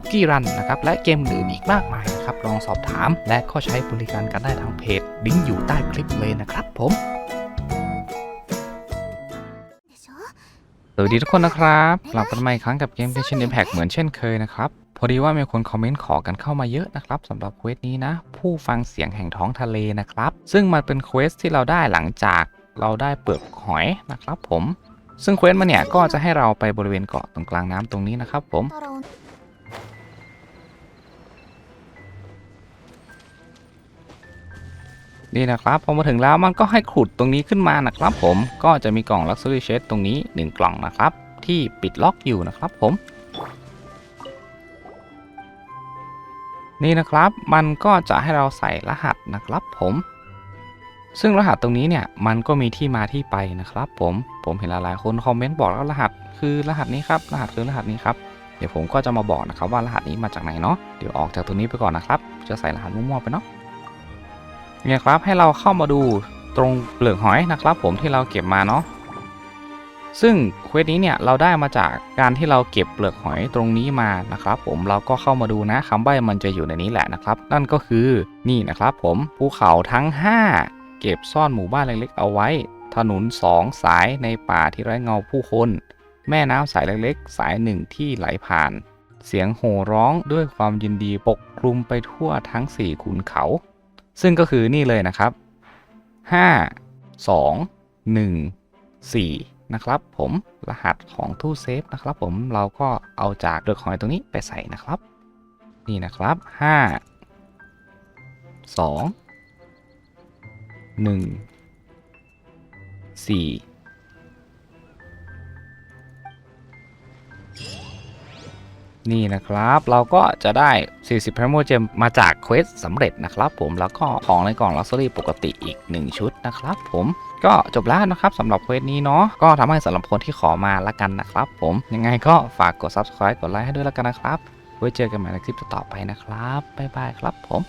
คุกกี้รันนะครับและเกมอื่นอีกมากมายนะครับลองสอบถาม และก็ใช้บริการกันได้ทางเพจลิงก์อยู่ใต้คลิปเลยนะครับผมสวัสดีทุกคนนะครับกลับกันมาอีกครั้งกับเกม Genshin Impact เหมือนเช่นเคยนะครับพอดีว่ามีคนคอมเมนต์ขอกันเข้ามาเยอะนะครับสำหรับเควสนี้นะ ผู้ฟังเสียงแห่งท้องทะเลนะครับ ซึ่งมันเป็นเควสที่เราได้หลังจากเราได้เปลือกหอยนะครับผมซึ่งเควสมาเนี่ยก็จะให้เราไปบริเวณเกาะตรงกลางน้ำตรงนี้นะครับผม นี่นะครับพอมาถึงแล้วมันก็ให้ขุดตรงนี้ขึ้นมานะครับผมก็จะมีกล่อง Luxury Chest ตรงนี้ 1 กล่องนะครับ ที่ปิดล็อกอยู่นะครับผม นี่นะครับมันก็จะให้เราใส่รหัสนะครับผม ซึ่งรหัสตรงนี้เนี่ยมันก็มีที่มาที่ไปนะครับ ผมผมเห็นหลายๆคนคอมเมนต์บอกแล้วรหัสคือรหัสนี้ครับรหัสคือรหัสนี้ครับเดี๋ยวผมก็จะมาบอกนะครับว่ารหัสนี้มาจากไหนเนาะเดี๋ยวออกจากตรงนี้ไปก่อนนะครับ จะใส่รหัสมั่วๆไปเนาะ เนี่ยครับให้เราเข้ามาดูตรงเปลือกหอยนะครับ ผมที่เราเก็บมาเนาะซึ่งเควสนี้เนี่ยเราได้มาจากการที่เราเก็บเปลือกหอยตรงนี้มานะครับ ผมเราก็เข้ามาดูนะคำใบ้มันจะอยู่ในนี้แหละนะครับ นั่นก็คือนี่นะครับผมภูเขาทั้ง 5 เก็บซ่อนหมู่บ้านเล็กๆเอาไว้ ถนนสองสายในป่าที่ไร้เงาผู้คน แม่น้ำสายเล็กๆ สายหนึ่งที่ไหลผ่าน เสียงโห่ร้องด้วยความยินดีปกคลุมไปทั่วทั้งสี่ขุนเขา ซึ่งก็คือนี่เลยนะครับ 5 2 1 4 นะครับผมรหัสของตู้เซฟนะครับผมเราก็เอาจากเดือกหอยตรงนี้ไปใส่นะครับ นี่นะครับ 5 2 1 4 นี่นะครับ เราก็จะได้ 40 p r i m o Gem มาจากเควสสำเร็จนะครับผมแล้วก็ของในกล่องลักซ์รี่ปกติอีก 1 ชุดนะครับผมก็จบแล้วนะครับสำหรับเควสนี้เนาะก็ทำให้สำหรับคนที่ขอมาละกันนะครับผมยังไงก็ฝากกด subscribe กดไลค์ให้ด้วยละกันนะครับ ไว้เจอกันใหม่ในคลิปต่อไปนะครับบ๊ายบายครับผม